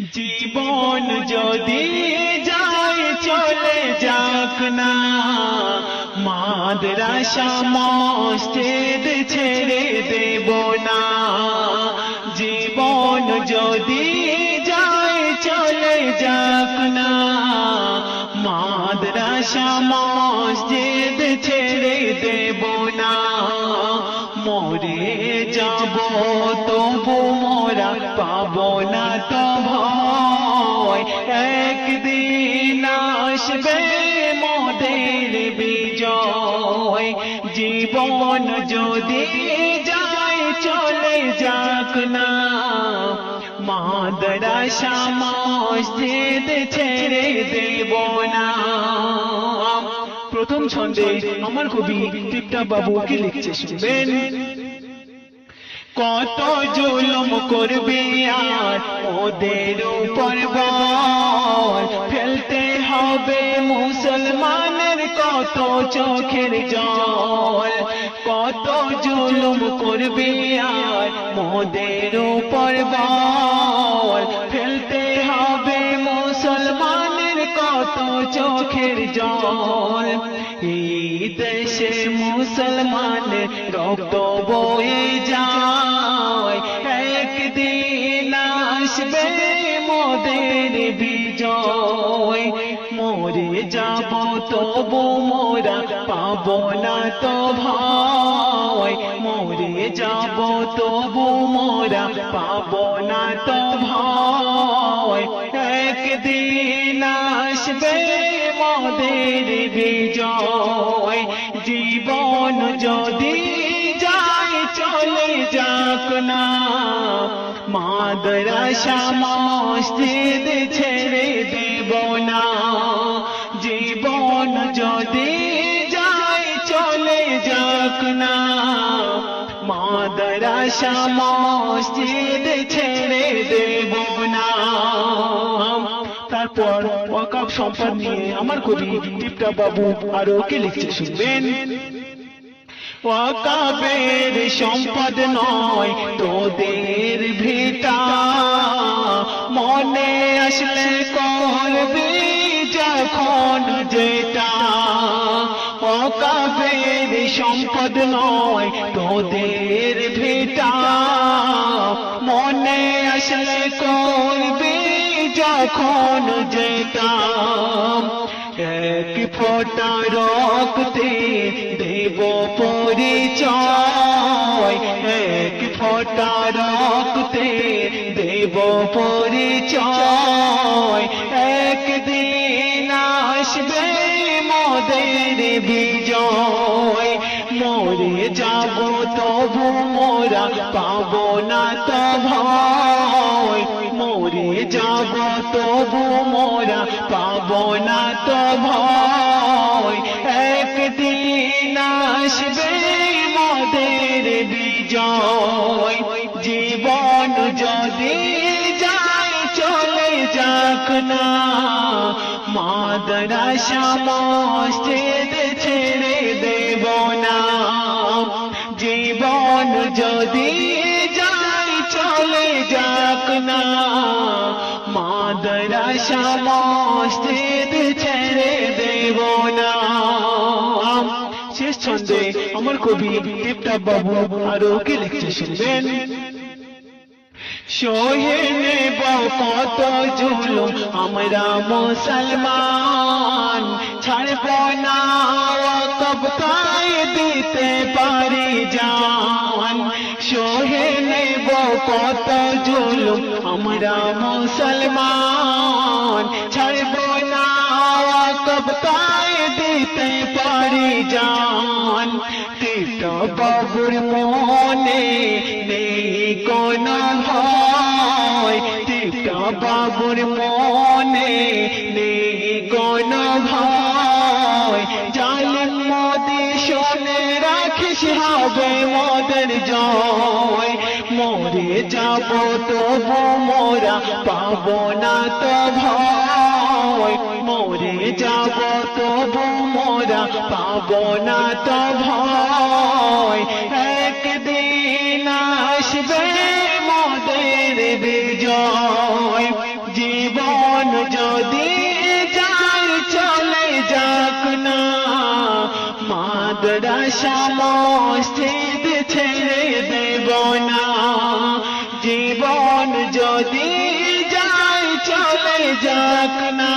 জীবন যদি যায় চলে যাক না, মাদ্রাসা মসজিদ ছেড়ে দেব না। জীবন যদি যায় চলে যাক না, মাদ্রাসা মসজিদ ছেড়ে দেব না। মরে যাব তবু পাব না তো একদিন আসবে মোদের বিজয়। জীবন যদি যায়, চলে যাক না। মাদ্রাসা মসজিদ ছেড়ে দেব না। প্রথম ছন্দে আমার কবি টিপটা বাবুকে লিখছে শুনবেন। কত জুলুম করবে আর ওদের উপর বল। ফেলতে হবে মুসলমানের কত চোখের জল। কত জুলুম করবে আর মোদের উপর কত চোখের জল। এই দেশে মুসলমান রক্ত বয়ে যায়। একদিন আসবে মোদের বিজয়। মরে যাব তবু মোরা পাব না তো ভয়। মরে যাব তবু মোরা পাব না তো ভয়। মোদের বিজয়, জীবন যদি যায় চলে যাক না মাদ্রাসা মসজিদ ছেড়ে দেব না। জীবন যদি যায় চলে যাক না মাদ্রাসা মসজিদ ছেড়ে দেব না। তারপর ওয়াকাব সম্পদ নিয়ে আমার কবি টিপটা বাবু আরও কে লিখছে শুনবেন ওয়াকাবের সম্পদ নয় তোদের ভিটা। মনে আসলে করবি যখন যেটা। ওয়াকাবের সম্পদ নয় তোদের ভিটা। মনে আসলে করবি যখন যেতাম, এক ফোটা রক্তে দেব পরিচয়। এক ফোটা রক্তে দেব পরিচয়। একদিন আসবে মোদের বিজয়। মরে যাব তবু, মোরা পাব না তো ভয়। মরে যাব তবু মোরা, পাব না তো ভয়। একদিন আসবে মোদের বিজয়। জীবন যদি যায় চলে যাক না, মাদ্রাসা মসজিদ ছেড়ে দেব না। জীবন যদি যায় চলে যাক না মসজিদ ছেড়ে দেব না। শেষ ছন্দে আমার কবি টিপটা বাবু আরও কে লিখতে শুনবেন? সহে নেব কত জুলুম, আমরা মুসলমান। ছাড়ব না দিতে পারি জান। সহে নেব কত আমরা মুসলমান। জান বাবুর মনে নেই কোন ভয়। বাবুর মনে নেই কোন ভয়। জালিম মোদি শোনে, রাখিস হবে জয়। মরে যাব তবু মোরা পাব না তো ভয়। মরে যাব পাব না তো ভয়। একদিন আসবে মোদের বিজয়। জীবন যদি যায় চলে যাক না, মাদ্রাসা মসজিদ ছেড়ে দেব না। জীবন যদি যায় চলে যাক না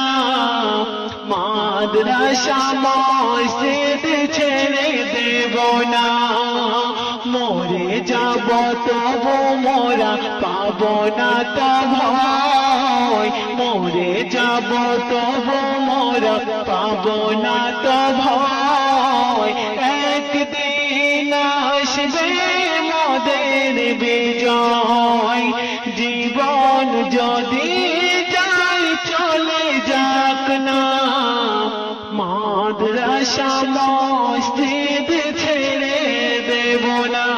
মাদ্রাসা মসজিদ ছেড়ে দেব না মরে যাব তবু মোরা পাব না তো ভয় মরে যাব তবু মোরা পাব না তো ভয় একদিন আসবে মোদের বিজয়। জীবন যদি যাই চলে যাক না। আশা মসজিদ ছেড়ে দেব না